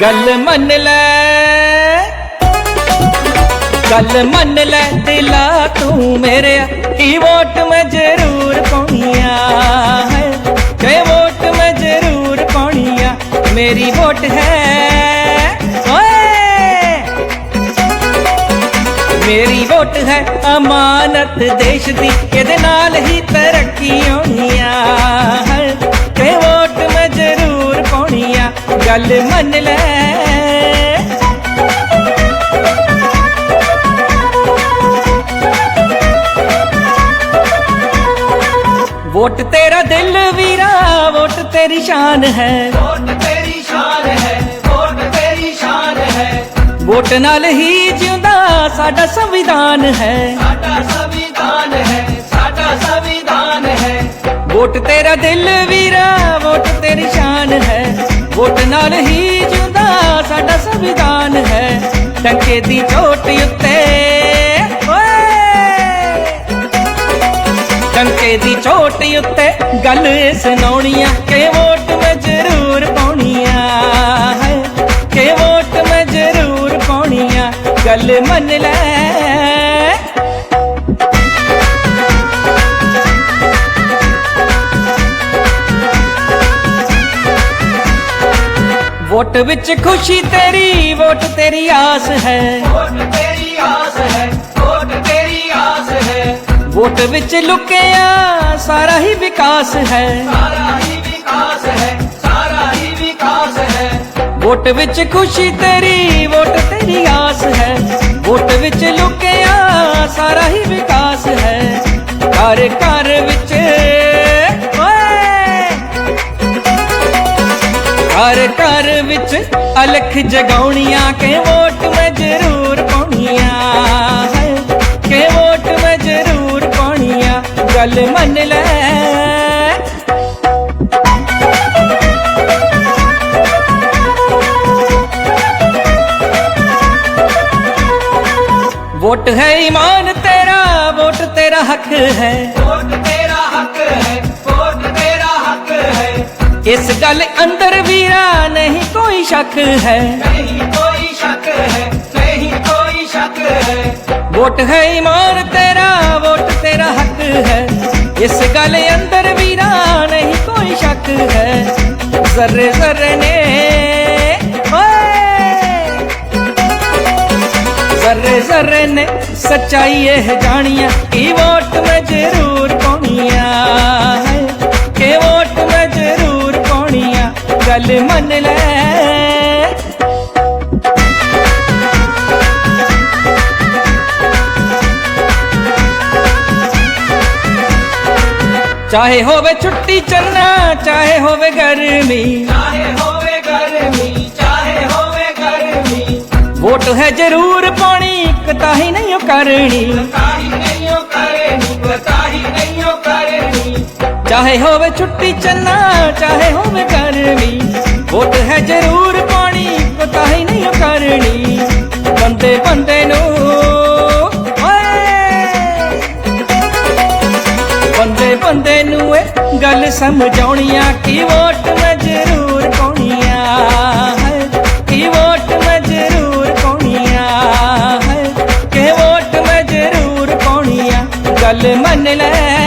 ਗੱਲ ਮੰਨ ਲੈ। ਗੱਲ ਮੰਨ ਲੈ ਦਿਲਾ ਤੂੰ ਮੇਰੇ ਕੀ ਵੋਟ ਮੈਂ ਜ਼ਰੂਰ ਪਾਉਣੀਆ? ਹੈ? ਕਿ ਵੋਟ ਮੈਂ ਜ਼ਰੂਰ ਪਾਉਣੀਆ? ਮੇਰੀ ਵੋਟ ਹੈ। ਮੇਰੀ ਵੋਟ ਹੈ ਅਮਾਨਤ ਦੇਸ਼ ਦੀ। ਇਹਦੇ ਨਾਲ ਹੀ ਤਰੱਕੀ ਗੱਲ ਮੰਨ ਲੈ। ਵੋਟ ਤੇਰਾ ਦਿਲ ਵੀਰਾ ਵੋਟ ਤੇਰੀ ਸ਼ਾਨ ਹੈ। ਵੋਟ ਤੇਰੀ ਸ਼ਾਨ ਹੈ ਵੋਟ ਤੇਰੀ ਸ਼ਾਨ ਹੈ। ਵੋਟ ਨਾਲ ਹੀ ਜਿਉਂਦਾ ਸਾਡਾ ਸੰਵਿਧਾਨ ਹੈ। ਸਾਡਾ ਸੰਵਿਧਾਨ ਹੈ ਸਾਡਾ ਸੰਵਿਧਾਨ ਹੈ। ਵੋਟ ਤੇਰਾ ਦਿਲ ਵੀਰਾ ਨਾਲ ਹੀ ਜਿਉਂਦਾ ਸਾਡਾ ਸੰਵਿਧਾਨ ਹੈ। ਟੰਕੇ ਦੀ ਚੋਟ ਉੱਤੇ। ਟੰਕੇ ਦੀ ਚੋਟ ਉੱਤੇ ਗੱਲ ਸੁਣਾਉਣੀਆਂ ਕਿ ਵੋਟ ਮੈਂ ਜ਼ਰੂਰ ਪਾਉਣੀਆਂ ਹੈ। ਕਿ ਵੋਟ ਮੈਂ ਜ਼ਰੂਰ ਪਾਉਣੀਆਂ, ਗੱਲ ਮੰਨ ਲੈ। ਵੋਟ ਵਿੱਚ ਖੁਸ਼ੀ ਤੇਰੀ ਵੋਟ ਤੇਰੀ ਆਸ ਹੈ। ਵੋਟ ਤੇਰੀ ਆਸ ਹੈ ਵੋਟ ਤੇਰੀ ਆਸ ਹੈ। ਵੋਟ ਵਿੱਚ ਲੁਕਿਆ ਸਾਰਾ ਹੀ ਵਿਕਾਸ ਹੈ। ਸਾਰਾ ਹੀ ਵਿਕਾਸ ਹੈ ਸਾਰਾ ਹੀ ਵਿਕਾਸ ਹੈ। ਵੋਟ ਵਿੱਚ ਖੁਸ਼ੀ ਤੇਰੀ ਵੋਟ ਤੇਰੀ ਆਸ ਹੈ। ਵੋਟ ਵਿੱਚ ਲੁਕਿਆ ਸਾਰਾ ਹੀ ਵਿਕਾਸ ਹੈ। ਘਰ ਘਰ ਘਰ ਘਰ ਵਿੱਚ ਅਲਖ ਜਗਾਉਣੀਆਂ, ਕੇ ਵੋਟ ਮੈਂ ਜ਼ਰੂਰ ਪਾਉਣੀਆਂ। ਹੈ ਵੋਟ ਮੈਂ ਜ਼ਰੂਰ ਪਾਉਣੀਆਂ, ਗੱਲ ਮੰਨ ਲੈ। ਵੋਟ ਹੈ ਈਮਾਨ ਤੇਰਾ, ਵੋਟ ਤੇਰਾ ਹੱਕ ਹੈ। ਹੈ ਇਸ ਗੱਲ ਅੰਦਰ ਵੀਰਾ ਨਹੀਂ ਕੋਈ ਸ਼ੱਕ ਹੈ ਨਹੀਂ ਕੋਈ ਸ਼ੱਕ ਹੈ ਨਹੀਂ ਕੋਈ ਸ਼ੱਕ ਹੈ ਵੋਟ ਹੈ ਈਮਾਨ ਤੇਰਾ ਵੋਟ ਤੇਰਾ ਹੱਕ ਹੈ ਇਸ ਗੱਲ ਅੰਦਰ ਵੀਰਾ ਨਹੀਂ ਕੋਈ ਸ਼ੱਕ ਹੈ ਜ਼ਰੇ ਜ਼ਰੇ ਨੇ ਓਏ ਜ਼ਰੇ ਜ਼ਰੇ ਨੇ ਸੱਚਾਈ ਇਹ ਜਾਣੀਆਂ ਕਿ ਵੋਟ ਮੈਂ ਪਾਉਣੀਆਂ ਗੱਲ ਮੰਨ ਲੈ ਚਾਹੇ ਹੋਵੇ ਛੁੱਟੀ ਚੰਨਾ ਚਾਹੇ ਹੋਵੇ ਗਰਮੀ ਚਾਹੇ ਹੋਵੇ ਗਰਮੀ ਚਾਹੇ ਹੋਵੇ ਗਰਮੀ ਵੋਟ ਹੈ ਜ਼ਰੂਰ ਪਾਣੀ ਕਤਾਹੀ ਨਹੀਂ ਓ ਕਰਨੀ ਕਾਹੀ ਨਹੀਂਓ ਕਰਨੀ ਕਾਹੀ ਨਹੀਂਓ ਕਰਨੀ ਚਾਹੇ ਹੋਵੇ ਛੁੱਟੀ ਚੰਨਾ ਚਾਹੇ ਹੋਵੇ ਗਰਮੀ ਵੋਟ ਹੈ ਜ਼ਰੂਰ ਪਾਣੀ ਕਤਾਹੀ ਨਹੀਂ ਕਰਨੀ। ਬੰਦੇ ਬੰਦੇ ਨੂੰ ਬੰਦੇ ਬੰਦੇ ਨੂੰ ਇਹ ਗੱਲ ਆ ਕਿ ਵੋਟ ਮੈਂ ਜ਼ਰੂਰ ਪਾਉਣੀ ਆ ਕਿ ਵੋਟ ਮੈਂ ਜ਼ਰੂਰ ਪਾਉਣੀ ਆ ਕਿ ਵੋਟ ਮੈਂ ਜ਼ਰੂਰ ਪਾਉਣੀ ਆ ਗੱਲ ਮੰਨ ਲੈ।